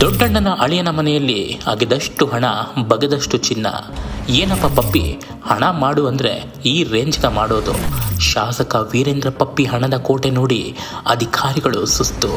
ದೊಡ್ಡಣ್ಣನ ಅಳಿಯನ ಮನೆಯಲ್ಲಿ ಅಗೆದಷ್ಟು ಹಣ, ಬಗೆದಷ್ಟು ಚಿನ್ನ. ಏನಪ್ಪ ಪಪ್ಪಿ? ಹಣ ಮಾಡು ಅಂದರೆ ಈ ರೇಂಜ್ನ ಮಾಡೋದು. ಶಾಸಕ ವೀರೇಂದ್ರ ಪಪ್ಪಿ ಹಣದ ಕೋಟೆ ನೋಡಿ ಅಧಿಕಾರಿಗಳು ಸುಸ್ತು.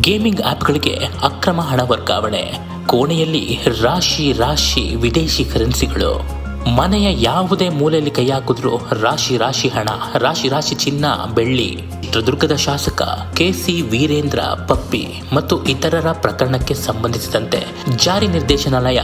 ಗೇಮಿಂಗ್ ಆ್ಯಪ್ಗಳಿಗೆ ಅಕ್ರಮ ಹಣ ವರ್ಗಾವಣೆ. ಕೋಣೆಯಲ್ಲಿ ರಾಶಿ ರಾಶಿ ವಿದೇಶಿ ಕರೆನ್ಸಿಗಳು. ಮನೆಯ ಯಾವುದೇ ಮೂಲೆಯಲ್ಲಿ ಕೈ ಹಾಕಿದ್ರು ರಾಶಿ ರಾಶಿ ಹಣ, ರಾಶಿ ರಾಶಿ ಚಿನ್ನ, ಬೆಳ್ಳಿ. ಚಿತ್ರದುರ್ಗದ ಶಾಸಕ ಕೆಸಿ ವೀರೇಂದ್ರ, ಪಪ್ಪಿ ಮತ್ತು ಇತರರ ಪ್ರಕರಣಕ್ಕೆ ಸಂಬಂಧಿಸಿದಂತೆ ಜಾರಿ ನಿರ್ದೇಶನಾಲಯ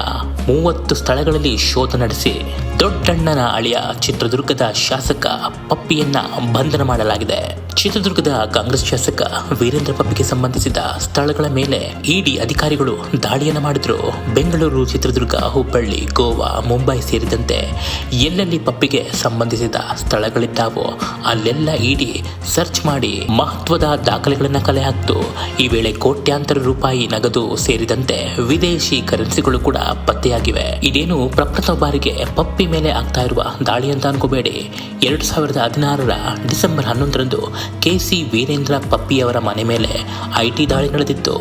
ಮೂವತ್ತು ಸ್ಥಳಗಳಲ್ಲಿ ಶೋಧ ನಡೆಸಿ ದೊಡ್ಡಣ್ಣನ ಅಳಿಯ ಚಿತ್ರದುರ್ಗದ ಶಾಸಕ ಪಪ್ಪಿಯನ್ನ ಬಂಧನ ಮಾಡಲಾಗಿದೆ. ಚಿತ್ರದುರ್ಗದ ಕಾಂಗ್ರೆಸ್ ಶಾಸಕ ವೀರೇಂದ್ರ ಪಬ್ಗೆ ಸಂಬಂಧಿಸಿದ ಸ್ಥಳಗಳ ಮೇಲೆ ಇಡಿ ಅಧಿಕಾರಿಗಳು ದಾಳಿಯನ್ನು ಮಾಡಿದ್ರು. ಬೆಂಗಳೂರು ಚಿತ್ರದುರ್ಗ, ಹುಬ್ಬಳ್ಳಿ, ಗೋವಾ, ಮುಂಬೈ ಸೇರಿದಂತೆ ಎಲ್ಲೆಲ್ಲಿ ಪಪ್ಪಿಗೆ ಸಂಬಂಧಿಸಿದ ಸ್ಥಳಗಳಿದ್ದಾವೋ ಅಲ್ಲೆಲ್ಲ ಇಡಿ ಸರ್ಚ್ ಮಾಡಿ ಮಹತ್ವದ ದಾಖಲೆಗಳನ್ನು ಕಲೆ ಹಾಕ್ತು. ಈ ವೇಳೆ ಕೋಟ್ಯಾಂತರ ರೂಪಾಯಿ ನಗದು ಸೇರಿದಂತೆ ವಿದೇಶಿ ಕರೆನ್ಸಿಗಳು ಕೂಡ ಪತ್ತೆಯಾಗಿವೆ. ಇದೇನು ಪ್ರಪ್ರಥಮ ಬಾರಿಗೆ ಪಪ್ಪಿ ಮೇಲೆ ಆಗ್ತಾ ಇರುವ ದಾಳಿ ಅಂತ ಅನ್ಕೋಬೇಡಿ. ಎರಡು ಸಾವಿರದ ಹದಿನಾರರ ಡಿಸೆಂಬರ್ ಹನ್ನೊಂದರಂದು ಕೆಸಿ ವೀರೇಂದ್ರ ಪಪ್ಪಿಯವರ ಮನೆ ಮೇಲೆ ಐಟಿ ದಾಳಿ ನಡೆದಿತ್ತು.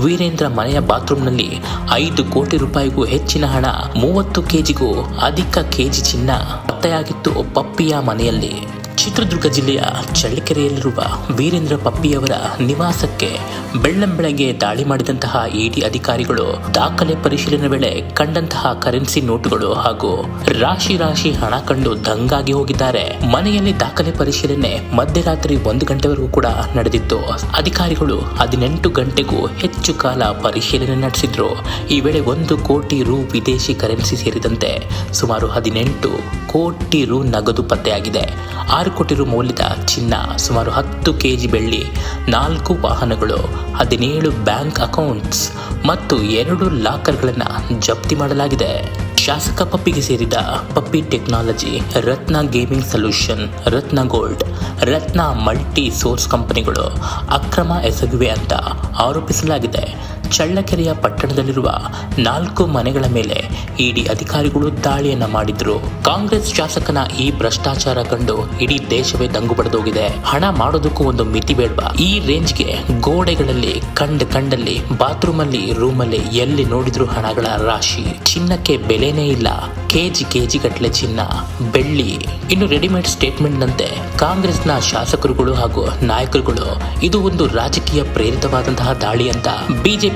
ವೀರೇಂದ್ರ ಮನೆಯ ಬಾತ್ರೂಮ್ನಲ್ಲಿ ಐದು ಕೋಟಿ ರೂಪಾಯಿಗೂ ಹೆಚ್ಚಿನ ಹಣ, ಮೂವತ್ತು ಕೆಜಿಗೂ ಅಧಿಕ ಕೆಜಿ ಚಿನ್ನ ಪತ್ತೆಯಾಗಿತ್ತು ಪಪ್ಪಿಯ ಮನೆಯಲ್ಲಿ. ಚಿತ್ರದುರ್ಗ ಜಿಲ್ಲೆಯ ಚಳ್ಳಕೆರೆಯಲ್ಲಿರುವ ವೀರೇಂದ್ರ ಪಪ್ಪಿಯವರ ನಿವಾಸಕ್ಕೆ ಬೆಳ್ಳಂಬೆಳಗ್ಗೆ ದಾಳಿ ಮಾಡಿದಂತಹ ಇಡಿ ಅಧಿಕಾರಿಗಳು ದಾಖಲೆ ಪರಿಶೀಲನೆ ವೇಳೆ ಕಂಡಂತಹ ಕರೆನ್ಸಿ ನೋಟುಗಳು ಹಾಗೂ ರಾಶಿ ರಾಶಿ ಹಣ ಕಂಡು ದಂಗಾಗಿ ಹೋಗಿದ್ದಾರೆ. ಮನೆಯಲ್ಲಿ ದಾಖಲೆ ಪರಿಶೀಲನೆ ಮಧ್ಯರಾತ್ರಿ ಒಂದು ಗಂಟೆವರೆಗೂ ಕೂಡ ನಡೆದಿತ್ತು. ಅಧಿಕಾರಿಗಳು ಹದಿನೆಂಟು ಗಂಟೆಗೂ ಹೆಚ್ಚು ಕಾಲ ಪರಿಶೀಲನೆ ನಡೆಸಿದ್ರು. ಈ ವೇಳೆ ಒಂದು ಕೋಟಿ ರು ವಿದೇಶಿ ಕರೆನ್ಸಿ ಸೇರಿದಂತೆ ಸುಮಾರು ಹದಿನೆಂಟು ಕೋಟಿ ರು ನಗದು ಪತ್ತೆಯಾಗಿದೆ. ಆರು ಕೋಟಿ ರು ಮೌಲ್ಯದ ಚಿನ್ನ ಸುಮಾರು ಹತ್ತು ಕೆಜಿ ಬೆಳ್ಳಿ, ನಾಲ್ಕು ವಾಹನಗಳು, ಹದಿನೇಳು ಬ್ಯಾಂಕ್ ಅಕೌಂಟ್ಸ್ ಮತ್ತು ಎರಡು ಲಾಕರ್ಗಳನ್ನು ಜಪ್ತಿ ಮಾಡಲಾಗಿದೆ. ಶಾಸಕ ಪಪ್ಪಿಗೆ ಸೇರಿದ Puppy Technology, Ratna Gaming Solution, Ratna Gold, Ratna Multi Source ಕಂಪನಿಗಳು ಅಕ್ರಮ ಎಸಗಿವೆ ಅಂತ ಆರೋಪಿಸಲಾಗಿದೆ. ಚಳ್ಳಕೆರೆಯ ಪಟ್ಟಣದಲ್ಲಿರುವ ನಾಲ್ಕು ಮನೆಗಳ ಮೇಲೆ ಇಡಿ ಅಧಿಕಾರಿಗಳು ದಾಳಿಯನ್ನ ಮಾಡಿದ್ರು. ಕಾಂಗ್ರೆಸ್ ಶಾಸಕನ ಈ ಭ್ರಷ್ಟಾಚಾರ ಕಂಡು ಇಡೀ ದೇಶವೇ ದಂಗು ಹೋಗಿದೆ ಹಣ ಮಾಡೋದಕ್ಕೂ ಒಂದು ಮಿತಿ ಬೇಡವಾ? ಈ ರೇಂಜ್ಗೆ ಗೋಡೆಗಳಲ್ಲಿ, ಕಂಡ ಕಂಡಲ್ಲಿ ಬಾತ್ರೂಮ್ ಅಲ್ಲಿ ರೂಮ್ ಅಲ್ಲಿ ಎಲ್ಲಿ ನೋಡಿದ್ರು ಹಣಗಳ ರಾಶಿ. ಚಿನ್ನಕ್ಕೆ ಬೆಲೆನೇ ಇಲ್ಲ. ಕೆಜಿ ಕೆಜಿ ಗಟ್ಟಲೆ ಚಿನ್ನ, ಬೆಳ್ಳಿ. ಇನ್ನು ರೆಡಿಮೇಡ್ ಸ್ಟೇಟ್ಮೆಂಟ್ ನಂತೆ ಕಾಂಗ್ರೆಸ್ನ ಶಾಸಕರುಗಳು ಹಾಗೂ ನಾಯಕರುಗಳು, ಇದು ಒಂದು ರಾಜಕೀಯ ಪ್ರೇರಿತವಾದಂತಹ ದಾಳಿ ಅಂತ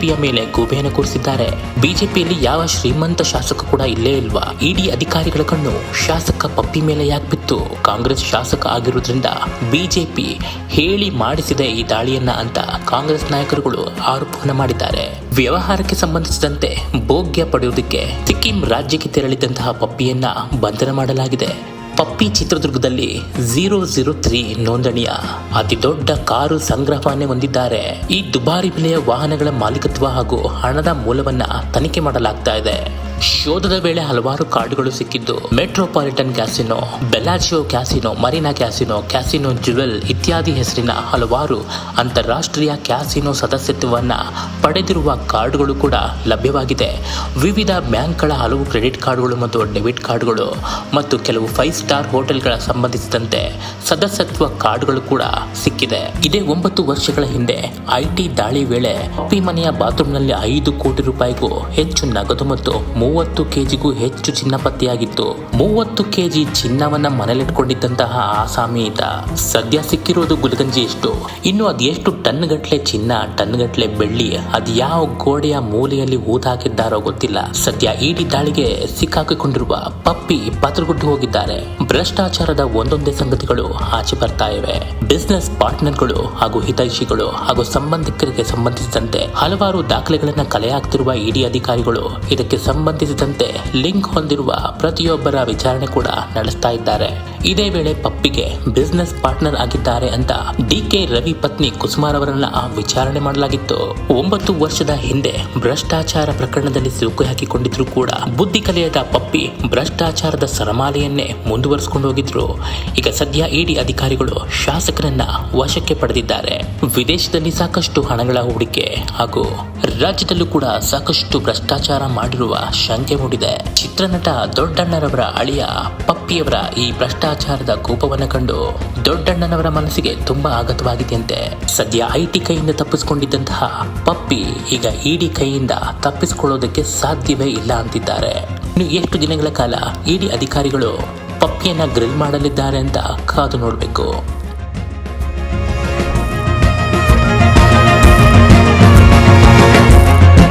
ಬಿಜೆಪಿಯ ಮೇಲೆ ಗೂಬೆಯನ್ನು ಕೂರಿಸಿದ್ದಾರೆ. ಬಿಜೆಪಿಯಲ್ಲಿ ಯಾವ ಶ್ರೀಮಂತ ಶಾಸಕ ಕೂಡ ಇಲ್ಲೇ ಇಲ್ವಾ? ಇಡಿ ಅಧಿಕಾರಿಗಳ ಕಣ್ಣು ಶಾಸಕ ಪಪ್ಪಿ ಮೇಲೆ ಯಾಕೆ ಬಿತ್ತು? ಕಾಂಗ್ರೆಸ್ ಶಾಸಕ ಆಗಿರುವುದರಿಂದ ಬಿಜೆಪಿ ಹೇಳಿ ಮಾಡಿಸಿದೆ ಈ ದಾಳಿಯನ್ನ ಅಂತ ಕಾಂಗ್ರೆಸ್ ನಾಯಕರುಗಳು ಆರೋಪವನ್ನು ಮಾಡಿದ್ದಾರೆ. ವ್ಯವಹಾರಕ್ಕೆ ಸಂಬಂಧಿಸಿದಂತೆ ಭೋಗ್ಯ ಪಡೆಯುವುದಕ್ಕೆ ಸಿಕ್ಕಿಂ ರಾಜ್ಯಕ್ಕೆ ತೆರಳಿದಂತಹ ಪಪ್ಪಿಯನ್ನ ಬಂಧನ ಮಾಡಲಾಗಿದೆ. ಪಪ್ಪಿ ಚಿತ್ರದುರ್ಗದಲ್ಲಿ ಝೀರೋ ಝೀರೋ ತ್ರೀ ನೋಂದಣಿಯ ಅತಿ ದೊಡ್ಡ ಕಾರು ಸಂಗ್ರಹವನ್ನೇ ಹೊಂದಿದ್ದಾರೆ. ಈ ದುಬಾರಿ ಬೆಲೆಯ ವಾಹನಗಳ ಮಾಲೀಕತ್ವ ಹಾಗೂ ಹಣದ ಮೂಲವನ್ನ ತನಿಖೆ ಮಾಡಲಾಗ್ತಾ ಇದೆ. ಶೋಧದ ವೇಳೆ ಹಲವಾರು ಕಾರ್ಡ್ಗಳು ಸಿಕ್ಕಿದ್ದು. Metropolitan Casino Bellagio Casino, Marina Casino Casino Jewel ಇತ್ಯಾದಿ ಹೆಸರಿನ ಹಲವಾರು ಅಂತಾರಾಷ್ಟ್ರೀಯ ಕ್ಯಾಸಿನೋ ಸದಸ್ಯತ್ವವನ್ನು ಪಡೆದಿರುವ ಕಾರ್ಡ್ಗಳು ಕೂಡ ಲಭ್ಯವಾಗಿದೆ. ವಿವಿಧ ಬ್ಯಾಂಕ್ಗಳ ಹಲವು ಕ್ರೆಡಿಟ್ ಕಾರ್ಡ್ಗಳು ಮತ್ತು ಡೆಬಿಟ್ ಕಾರ್ಡ್ಗಳು ಮತ್ತು ಕೆಲವು ಫೈವ್ ಸ್ಟಾರ್ ಹೋಟೆಲ್ಗಳ ಸಂಬಂಧಿಸಿದಂತೆ ಸದಸ್ಯತ್ವ ಕಾರ್ಡ್ಗಳು ಕೂಡ ಸಿಕ್ಕಿದೆ. ಇದೇ ಒಂಬತ್ತು ವರ್ಷಗಳ ಹಿಂದೆ ಐಟಿ ದಾಳಿ ವೇಳೆ ಅಪ್ಪಿ ಮನೆಯ ಬಾತ್ರೂಮ್ನಲ್ಲಿ ಐದು ಕೋಟಿ ರೂಪಾಯಿಗೂ ಹೆಚ್ಚು ನಗದು ಮತ್ತು ಮೂವತ್ತು ಕೆಜಿಗೂ ಹೆಚ್ಚು ಚಿನ್ನ ಪತ್ತೆಯಾಗಿತ್ತು ಮೂವತ್ತು ಕೆಜಿ ಚಿನ್ನವನ್ನ ಮನೇಲಿಟ್ಕೊಂಡಿದ್ದಂತಹ ಆಸಾಮಿ ಈತ. ಸದ್ಯ ಸಿಕ್ಕಿರೋದು ಗುಲಗಂಜಿ ಎಷ್ಟು? ಇನ್ನು ಅದೆಷ್ಟು ಟನ್ ಗಟ್ಲೆ ಚಿನ್ನ ಟನ್ ಗಟ್ಲೆ ಬೆಳ್ಳಿ, ಅದ್ ಯಾವ ಗೋಡೆಯ ಮೂಲೆಯಲ್ಲಿ ಊದಾಕಿದ್ದಾರೋ ಗೊತ್ತಿಲ್ಲ. ಸದ್ಯ ಇಡಿ ದಾಳಿಗೆ ಸಿಕ್ಕಾಕಿಕೊಂಡಿರುವ ಪಪ್ಪಿ ಪಾತ್ರಗುಟ್ಟು ಹೋಗಿದ್ದಾರೆ. ಭ್ರಷ್ಟಾಚಾರದ ಒಂದೊಂದೇ ಸಂಗತಿಗಳು ಆಚೆ ಬರ್ತಾ ಇವೆ. ಬಿಸ್ನೆಸ್ ಪಾರ್ಟ್ನರ್ಗಳು ಹಾಗೂ ಹಿತೈಷಿಗಳು ಹಾಗೂ ಸಂಬಂಧಿಕರಿಗೆ ಸಂಬಂಧಿಸಿದಂತೆ ಹಲವಾರು ದಾಖಲೆಗಳನ್ನ ಕಲೆ ಹಾಕ್ತಿರುವ ಇಡಿ ಅಧಿಕಾರಿಗಳು ಇದಕ್ಕೆ ಸಂಬಂಧಿಸಿದಂತೆ ಲಿಂಕ್ ಹೊಂದಿರುವ ಪ್ರತಿಯೊಬ್ಬರ ವಿಚಾರಣೆ ಕೂಡ ನಡೆಸ್ತಾ ಇದ್ದಾರೆ. ಇದೇ ವೇಳೆ ಪಪ್ಪಿಗೆ ಬಿಸ್ನೆಸ್ ಪಾರ್ಟ್ನರ್ ಆಗಿದ್ದಾರೆ ಅಂತ ಡಿ ಕೆ ರವಿ ಪತ್ನಿ ಕುಸುಮಾರ್ ಅವರನ್ನ ವಿಚಾರಣೆ ಮಾಡಲಾಗಿತ್ತು. ಒಂಬತ್ತು ವರ್ಷದ ಹಿಂದೆ ಭ್ರಷ್ಟಾಚಾರ ಪ್ರಕರಣದಲ್ಲಿ ಸಿಲುಕು ಹಾಕಿಕೊಂಡಿದ್ರು ಕೂಡ ಬುದ್ಧಿ ಕಲಿಯದ ಪಪ್ಪಿ ಭ್ರಷ್ಟಾಚಾರದ ಸರಮಾಲೆಯನ್ನೇ ಮುಂದುವರಿಸಿಕೊಂಡು ಹೋಗಿದ್ರು. ಈಗ ಸದ್ಯ ಇಡಿ ಅಧಿಕಾರಿಗಳು ಶಾಸಕರನ್ನ ವಶಕ್ಕೆ ಪಡೆದಿದ್ದಾರೆ. ವಿದೇಶದಲ್ಲಿ ಸಾಕಷ್ಟು ಹಣಗಳ ಹೂಡಿಕೆ ಹಾಗೂ ರಾಜ್ಯದಲ್ಲೂ ಕೂಡ ಸಾಕಷ್ಟು ಭ್ರಷ್ಟಾಚಾರ ಮಾಡಿರುವ ಶಂಕೆ ಮೂಡಿದೆ. ಚಿತ್ರನಟ ದೊಡ್ಡಣ್ಣರವರ ಅಳಿಯ ಪಪ್ಪಿ ಪಪ್ಪಿಯವರ ಈ ಭ್ರಷ್ಟಾಚಾರದ ಕೋಪವನ್ನು ಕಂಡು ದೊಡ್ಡಣ್ಣನವರ ಮನಸ್ಸಿಗೆ ತುಂಬಾ ಆಗತವಾಗಿದೆಯಂತೆ ಸದ್ಯ ಐಟಿ ಕೈಯಿಂದ ತಪ್ಪಿಸಿಕೊಂಡಿದ್ದಂತಹ ಪಪ್ಪಿ ಈಗ ಇಡಿ ಕೈಯಿಂದ ತಪ್ಪಿಸಿಕೊಳ್ಳೋದಕ್ಕೆ ಸಾಧ್ಯವೇ ಇಲ್ಲ ಅಂತಿದ್ದಾರೆ. ಇನ್ನು ಎಷ್ಟು ದಿನಗಳ ಕಾಲ ಇಡಿ ಅಧಿಕಾರಿಗಳು ಪಪ್ಪಿಯನ್ನ ಗ್ರಿಲ್ ಮಾಡಲಿದ್ದಾರೆ ಅಂತ ಕಾದು ನೋಡಬೇಕು.